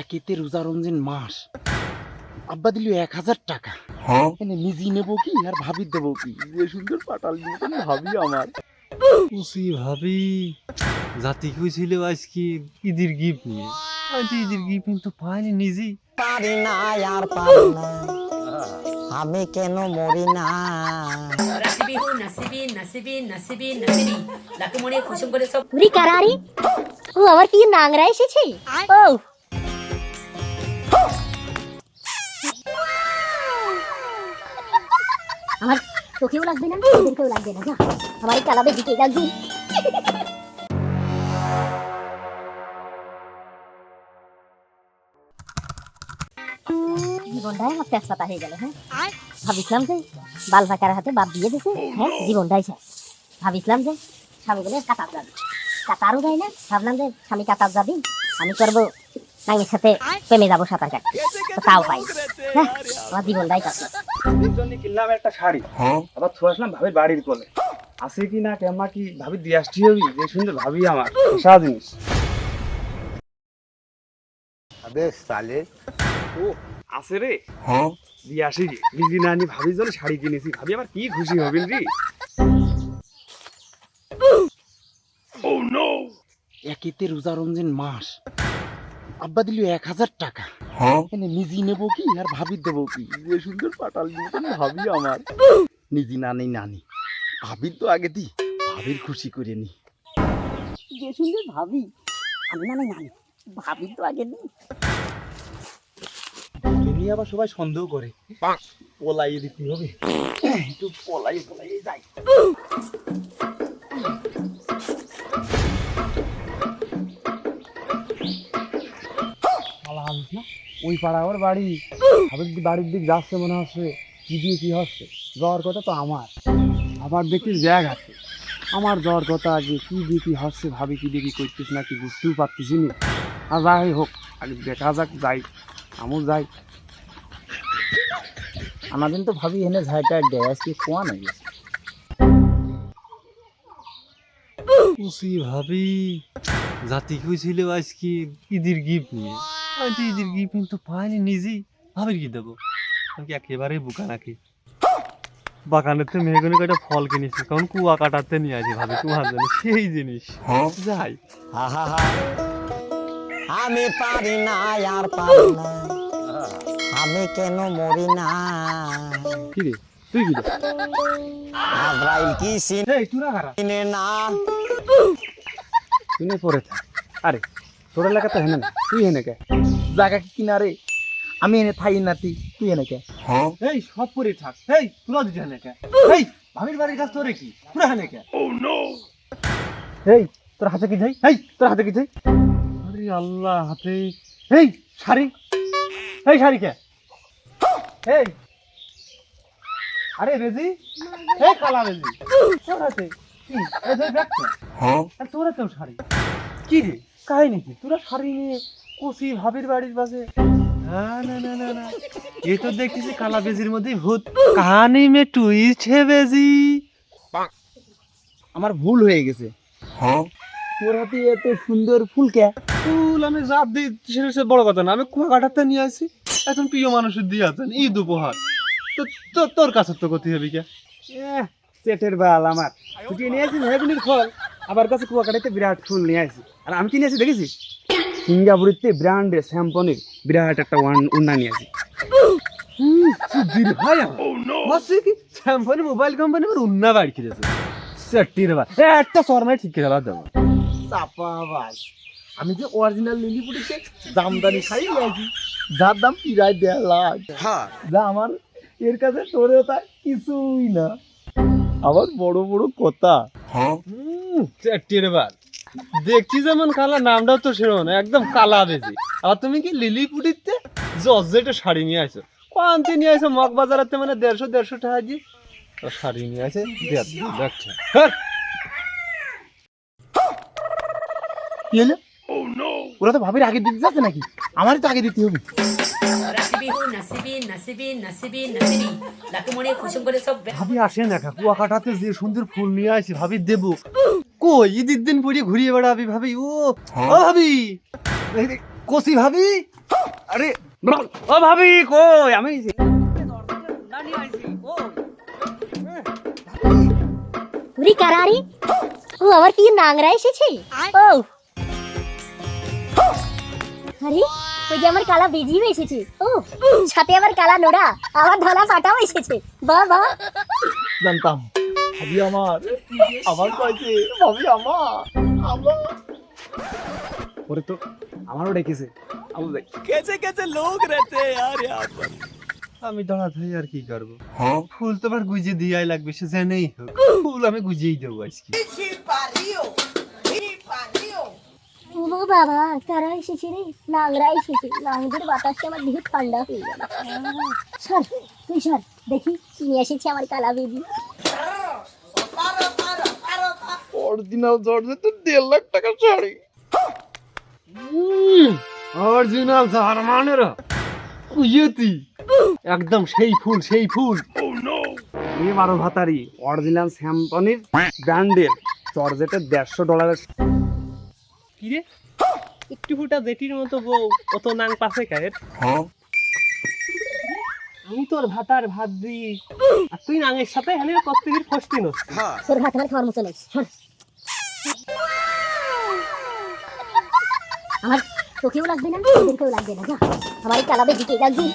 একেতে রোজা রমজান মাস। আব্বা দিল এক হাজার টাকা। এনে নিজেই নেব কি আর ভাবি দেবো কি? যে সুন্দর পাটাল ভাবি আমার? উসি ভাবি জাতি কইছিল আজকে ঈদের গিফট নিয়ে তো ঈদের গিফট কিন্তু পাইনি নিজেই। পারি না আর পারি না। আমি কেন মরি না? রাসিবি হু নাসিবি নাসিবি নাসিবি নাসিবি লাকুমণি খুশম করে সব উরি কারারি ও আমার কি নাংরা এসেছে? ও আমার তোকেও লাগবে না ওদেরকেও লাগবে না, যা। আমার কালাবে দিকে লাগবে জীবনটাই আমার হয়ে গেল হ্যাঁ? ভাবিছিলাম যে বাল ফাঁকার হাতে বাদ দিয়ে দিছে হ্যাঁ? জীবনটাই শেষ। ভাবিছিলাম যে স্বামী বলে কাতার যাবি। কাতারও যাই না, ভাবলাম যে স্বামী কাতার যাবি আমি করব নাঙ্গের সাথে প্রেমে যাব সাঁতার কাটতে। তাও পাই। হ্যাঁ জীবন দায় কাছে কিনলাম একটা শাড়ি। হ্যাঁ। আবার ছুঁ আসলাম ভাবির বাড়ির কোলে। আছে কি না কেমা কি ভাবি দিয়ে আসছি হবি যে সুন্দর ভাবি আমার। সারা জিনিস। আবে সালে। ও আছে রে। হ্যাঁ। দিয়ে আসি রে জন্য শাড়ি কিনেছি। ভাবি আবার কি খুশি হবেন রে। oh, ও নো একেতে রোজা রমজান মাস। আব্বা দিল এক হাজার টাকা। এনে নিজেই নেব কি আর ভাবি দেবো কি? যে সুন্দর পাটাল মতন ভাবি আমার। নিজে নানি নানি। ভাবির তো আগে দি ভাবির খুশি করে নি। যে সুন্দর ভাবি আমি না জানি ভাবি তো আগে নি এমনি আবার সবাই সন্দেহ করে। পলাই দিতে হবে। একটু পলাই পলাই যাই। ওই পাড়া ওর বাড়ি। ভাবির দি- বাড়ির দিক যাচ্ছে মনে হচ্ছে, কি দিয়ে কি হচ্ছে? যাওয়ার কথা তো আমার। আবার দেখছিস ব্যাগ আছে। আমার যাওয়ার কথা আগে কি দিয়ে কি হচ্ছে, ভাবি কি দিয়ে কি করছিস না কি বুঝতেও পারতেছি না। আর যাই হোক, আগে দেখা যাক, যাই। আমু যাই। আমাদের তো ভাবি এনে ঝাইটা ড্যাস কি কোয়া উসি ভাবি, জাতি কইছিল আজকে ঈদের গিফট নিয়ে। তো গিফট পাইনি নিজেই। ভাবির কি দেবো? আমি কি একেবারে বুকা নাকি? বাগানেতে মেহগুনি কয়টা ফল কিনেছি কারণ কুয়া কাটাতে নিয়ে আসি ভাবি কুয়ার জন্য সেই জিনিস। যাই। হা হা হা। আমি পারি না আর পারি না। আমি কেন মরি না? কি রে? তুই কি রে? আব্রাইল কি এই তুই না খারাপ সিনে না? তুই নে পরে থাক। আরে তোর এলাকা তো হেনে না। তুই হেনে কে? জায়গা কি কিনারে? আমি এনে থাই না তুই তুই এনে কে? এই সব পরে থাক। এই তোরা দিতে হানে কে? এই ভাবির বাড়ির কাছে তোরে কি? তোরা হানে কে? ও নো এই তোর হাতে কি যাই এই তোর হাতে কি যাই আরে আল্লাহ হাতে। এই শাড়ি। এই শাড়ি কে? এই। আরে রেজি এই কালা রেজি তোর হাতে কি? এই ধরে ব্যাগটা আর তোর হাতেও শাড়ি। কি রে? কাহিনী কি? তোরা শাড়ি নিয়ে ভাবির বাড়ির পাশে না না না না না। তো দেখতেছি কালা বেজির মধ্যেই ভূত। কাহানি মে টুইস্ট হে বেজি। আমার ভুল হয়ে গেছে। তোর হাতে এত সুন্দর ফুল কে? ফুল আমি জাত দিই সেটা বড় কথা না। আমি কুয়াকাটাতে নিয়ে আসি। এখন প্রিয় মানুষের দিয়ে আছেন ঈদ উপহার। তো তো- তোর কাছে তো গতি হবে কে? চেটের বাল আমার। তুই নিয়ে মেহগুনির ফল। আবার কাছে কুয়াকাটাতে বিরাট ফুল নিয়ে আসি। আর আমি কি নিয়ে আসি দেখেছিস? সিঙ্গাপুরিতে ব্র্যান্ডের স্যাম্পনির বিরাট একটা ওয়ান উন্না নিয়ে আসি। কি স্যামসাং মোবাইল কোম্পানি আমার উন্না বাড়ি খেয়েছে চারটির বার এ, একটা শর্মায় ঠিক খেলা দেবো। চাপা বাস আমি যে অরিজিনাল লিলিপুরিতে জামদানি শাড়ি নিয়ে আসি যার দাম প্রায় দেড় লাখ। যা আমার এর কাছে তোরেও তা কিছুই না। আবার বড় বড় কথা। চারটির বার দেখছি যেমন কালা নামটাও তো সেরকম একদম কালা বেজি। আর তুমি কি লিলি পুটিতে জর্জেটের শাড়ি নিয়ে আসো কোয়ান্তি নিয়ে আসো মগ বাজারাতে মানে দেড়শো দেড়শো টাকা দিয়ে শাড়ি নিয়ে আসে দেখছে কি হলো? ওরা তো ভাবির আগে দিতে যাচ্ছে নাকি? আমারই তো আগে দিতে হবে। ভাবি আসে না কুয়াকাটাতে যে সুন্দর ফুল নিয়ে আসি ভাবি দেবো। কই ঈদের দিন পরে ঘুরিয়ে বেড়াবি ভাবি ও ও ভাবি কষি ভাবি আরে ও ভাবি কই আমি উরি কারারি ও আবার কি নাংরা এসেছে? ও। আরে ওই যে আমার কালা বেজিও এসেছে। ও সাথে আবার কালা নোড়া আবার ধলা পাটাও এসেছে। বাহ বাহ। জানতাম ভাবি আমার। আমার কয়েছে ভাবি আমার আমার। ওরে তো আমারও ডেকেছে। দেখ আমি দাঁড়া থাই আর কি করব? ফুল তো আবার গুজে দিয়াই লাগবে সে জেনেই হোক। ফুল আমি গুজেই দেবো আজকে। ও বাবা কারা এসেছে রে নাংরা এসেছে। নাংদের বাতাসে আমার দেহ ঠান্ডা হয়ে গেল। সর তুই সর দেখি কি নিয়ে এসেছে আমার কালা বেজি অরিজিনাল জর্জেট দেড় লাখ টাকা শাড়ি। অরিজিনাল জার্মানের কুয়েতি একদম সেই ফুল সেই ফুল। এ বারো ভাতারি অরিজিনাল স্যাম্পনির ব্র্যান্ডের জর্জেটের দেড়শো ডলারের কিরে একটু ফুটা জেটির মতো বউ অত নাং পাশে কায়ের আমি তোর ভাতার ভাত দিই আর তুই নাঙের সাথে হেলে কত্তির ফষ্টি নস। তোর ভাত আমার খাওয়ার মতো নয় আমার চোখেও লাগবে না চোখেও লাগবে না যা আমার কালা দিকে লাগবে